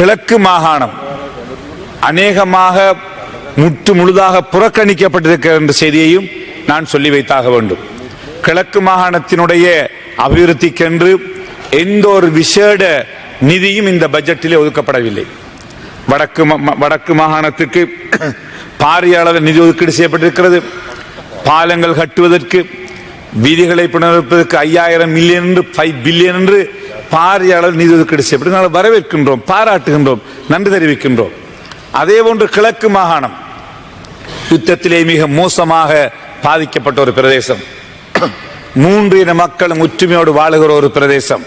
கிழக்கு மாகாணம். அநேகமாக முற்று முழுதாக புறக்கணிக்கப்பட்டிருக்கிற என்ற செய்தியையும் நான் சொல்லி வைத்தாக வேண்டும். கிழக்கு மாகாணத்தினுடைய அபிவிருத்திக்கென்று எந்த ஒரு விசேட நிதியும் இந்த பட்ஜெட்டிலே ஒதுக்கப்படவில்லை. வடக்கு ம- ம- வடக்கு மாகாணத்துக்கு பாரிய அளவில் நிதி ஒதுக்கீடு செய்யப்பட்டிருக்கிறது. பாலங்கள் கட்டுவதற்கு வீதிகளை புனரமைப்பதற்கு ஐயாயிரம் மில்லியன் என்று ஃபைவ் பில்லியன் என்று பாரிய அளவில் நிதி ஒதுக்கீடு செய்யப்பட்டு நாங்கள் வரவேற்கின்றோம் பாராட்டுகின்றோம் நன்றி தெரிவிக்கின்றோம். அதே போன்று கிழக்கு மாகாணம். யுத்தத்திலே மிக மோசமாக பாதிக்கப்பட்ட ஒரு பிரதேசம். மூன்று இன மக்களும் ஒற்றுமையோடு வாழுகிற ஒரு பிரதேசம்.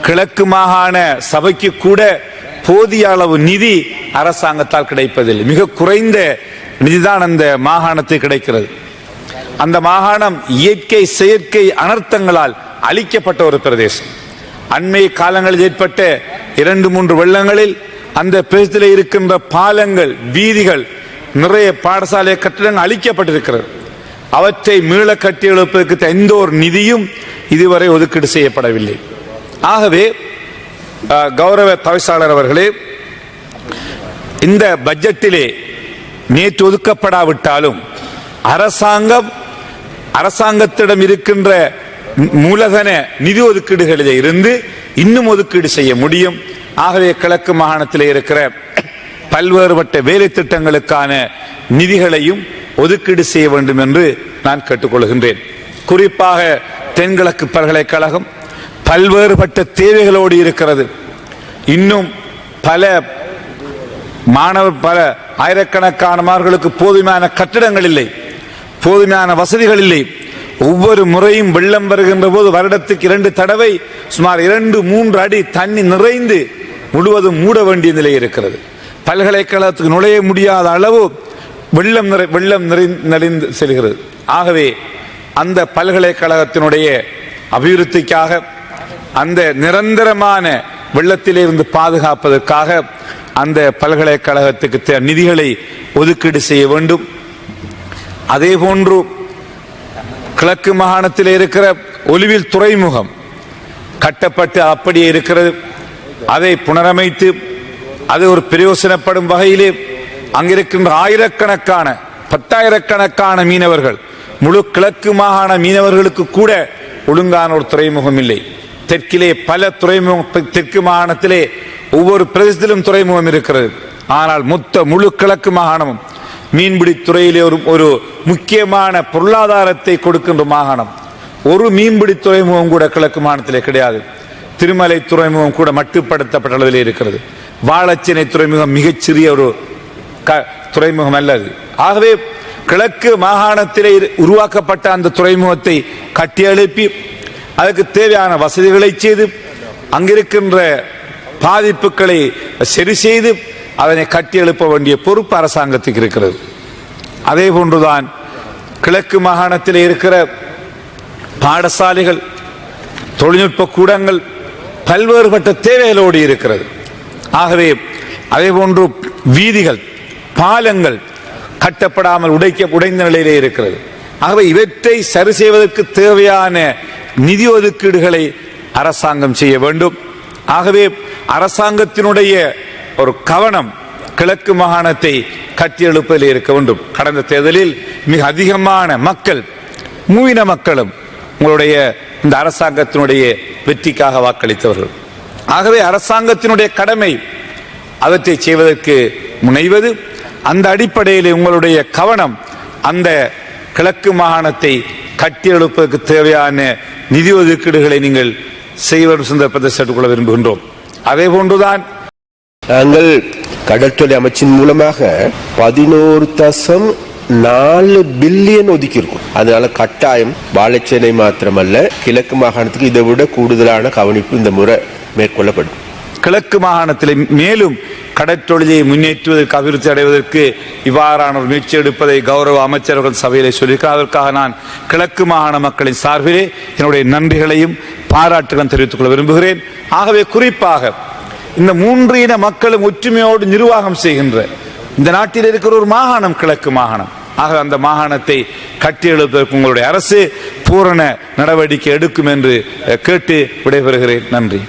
கிழக்கு மாகாண சபைக்கு கூட போதிய அளவு நிதி அரசாங்கத்தால் கிடைப்பதில்லை. மிக குறைந்த நிதிதான் அந்த மாகாணத்துக்கு கிடைக்கிறது. அந்த மாகாணம் இயற்கை செயற்கை அனர்த்தங்களால் அழிக்கப்பட்ட ஒரு பிரதேசம். அண்மை காலங்களில் ஏற்பட்ட இரண்டு மூன்று வெள்ளங்களில் அந்த பிரதேசத்தில் இருக்கின்ற பாலங்கள் வீதிகள் நிறைய பாடசாலை கட்டிடங்கள் அழிக்கப்பட்டிருக்கிறது. அவற்றை மீள கட்டி எழுப்பதற்கு எந்த ஒரு நிதியும் இதுவரை ஒதுக்கீடு செய்யப்படவில்லை. ஆகவே கௌரவ தவிசாளர் அவர்களே இந்த பட்ஜெட்டிலே நேற்று ஒதுக்கப்படாவிட்டாலும் அரசாங்கம் அரசாங்கத்திடம் இருக்கின்ற மூலதன நிதி ஒதுக்கீடுகளில் இருந்து இன்னும் ஒதுக்கீடு செய்ய முடியும். ஆகவே கிழக்கு மாகாணத்தில் இருக்கிற பல்வேறுபட்ட வேலை திட்டங்களுக்கான நிதிகளையும் ஒதுக்கீடு செய்ய வேண்டும் என்று நான் கேட்டுக்கொள்கின்றேன். குறிப்பாக தென்கிழக்கு பல்கலைக்கழகம் பல்வேறுபட்ட தேவைகளோடு இருக்கிறது. இன்னும் பல மாணவர் பல ஆயிரக்கணக்கான மாணவர்களுக்கு போதுமான கட்டிடங்கள் இல்லை. போதுமையான வசதிகள் இல்லை. ஒவ்வொரு முறையும் வெள்ளம் வருகின்ற போது வருடத்துக்கு இரண்டு தடவை சுமார் இரண்டு மூன்று அடி தண்ணி நிறைந்து முழுவதும் மூட வேண்டிய நிலை இருக்கிறது. பல்கலைக்கழகத்துக்கு நுழைய முடியாத அளவு வெள்ளம் நிறை வெள்ளம் நிறை நிறைந்து செல்கிறது. ஆகவே அந்த பல்கலைக்கழகத்தினுடைய அபிவிருத்திக்காக அந்த நிரந்தரமான வெள்ளத்திலிருந்து பாதுகாப்பதற்காக அந்த பல்கலைக்கழகத்துக்கு நிதிகளை ஒதுக்கீடு செய்ய வேண்டும். அதே போன்று கிழக்கு மாகாணத்தில் இருக்கிற ஒலிவில் துறைமுகம் கட்டப்பட்டு அப்படியே இருக்கிறது. அதை புனரமைத்து அது ஒரு பிரயோசனப்படும் வகையிலே அங்கிருக்கின்ற ஆயிரக்கணக்கான பத்தாயிரக்கணக்கான மீனவர்கள் முழு கிழக்கு மாகாண மீனவர்களுக்கு கூட ஒழுங்கான ஒரு துறைமுகம் இல்லை. தெற்கிலே பல துறைமுகம் தெற்கு மாகாணத்திலே ஒவ்வொரு பிரதேசத்திலும் துறைமுகம் இருக்கிறது. ஆனால் மொத்த முழு கிழக்கு மாகாணமும் மீன்பிடி துறையிலே ஒரு ஒரு முக்கியமான பொருளாதாரத்தை கொடுக்கின்ற மாகாணம். ஒரு மீன்பிடி துறைமுகம் கூட கிழக்கு மாநிலத்திலே கிடையாது. திருமலை துறைமுகம் கூட மட்டுப்படுத்தப்பட்ட இருக்கிறது. வாழச்சினை துறைமுகம் மிகச்சிறிய ஒரு க- துறைமுகம் அல்லது ஆகவே கிழக்கு மாகாணத்திலே இரு- உருவாக்கப்பட்ட அந்த துறைமுகத்தை கட்டியெழுப்பி அதுக்கு தேவையான வசதிகளை செய்து அங்கிருக்கின்ற பாதிப்புகளை சரி செய்து அதனை கட்டி எழுப்ப வேண்டிய பொறுப்பு அரசாங்கத்துக்கு இருக்கிறது. அதே போன்றுதான் கிழக்கு மாகாணத்தில் இருக்கிற பாடசாலைகள் தொழில்நுட்ப கூடங்கள் பல்வேறுபட்ட தேவைகளோடு இருக்கிறது. ஆகவே அதே போன்று வீதிகள் பாலங்கள் கட்டப்படாமல் உடைக்க உடைந்த நிலையிலே இருக்கிறது. ஆகவே இவற்றை சரி செய்வதற்கு தேவையான நிதி ஒதுக்கீடுகளை அரசாங்கம் செய்ய வேண்டும். ஆகவே அரசாங்கத்தினுடைய ஒரு கவனம் கிழக்கு மாகாணத்தை கட்டியெழுப்பதில் இருக்க வேண்டும். கடந்த தேர்தலில் மிக அதிகமான மக்கள் மூவின மக்களும் உங்களுடைய இந்த அரசாங்கத்தினுடைய வெற்றிக்காக வாக்களித்தவர்கள். ஆகவே அரசாங்கத்தினுடைய கடமை அவற்றை செய்வதற்கு முனைவது அந்த அடிப்படையில் உங்களுடைய கவனம் அந்த கிழக்கு மாகாணத்தை கட்டியெழுப்பதற்கு தேவையான நிதி ஒதுக்கீடுகளை நீங்கள் செய்வர் சந்தர்ப்பத்தை சேர்த்துக்கொள்ள விரும்புகின்றோம். அதே போன்றுதான் நாங்கள் கடற்தொலை அமைச்சின் மூலமாக பதினோரு தசம் நாலு பில்லியன் ஒதுக்கியிருக்கோம். அதனால கட்டாயம் வாழைச்சேனை மாத்திரமல்ல கிழக்கு மாகாணத்துக்கு இதை விட கூடுதலான கவனிப்பு இந்த முறை மேற்கொள்ளப்படும். கிழக்கு மாகாணத்தில் மேலும் கடற்றொழிலை முன்னேற்றுவதற்கு அபிவிருத்தி அடைவதற்கு இவ்வாறான ஒரு முயற்சி எடுப்பதை கௌரவ அமைச்சர்கள் சபையிலே சொல்லியிருக்கிறார். அதற்காக நான் கிழக்கு மாகாண மக்களின் சார்பிலே என்னுடைய நன்றிகளையும் பாராட்டுகளும் தெரிவித்துக் கொள்ள விரும்புகிறேன். ஆகவே குறிப்பாக இந்த மூன்று இன மக்களும் ஒற்றுமையோடு நிர்வாகம் செய்கின்ற இந்த நாட்டில் இருக்கிற ஒரு மாகாணம் கிழக்கு மாகாணம். ஆக அந்த மாகாணத்தை கட்டியெழுப்பதற்கு உங்களுடைய அரசு பூரண நடவடிக்கை எடுக்கும் என்று கேட்டு விடைபெறுகிறேன். நன்றி.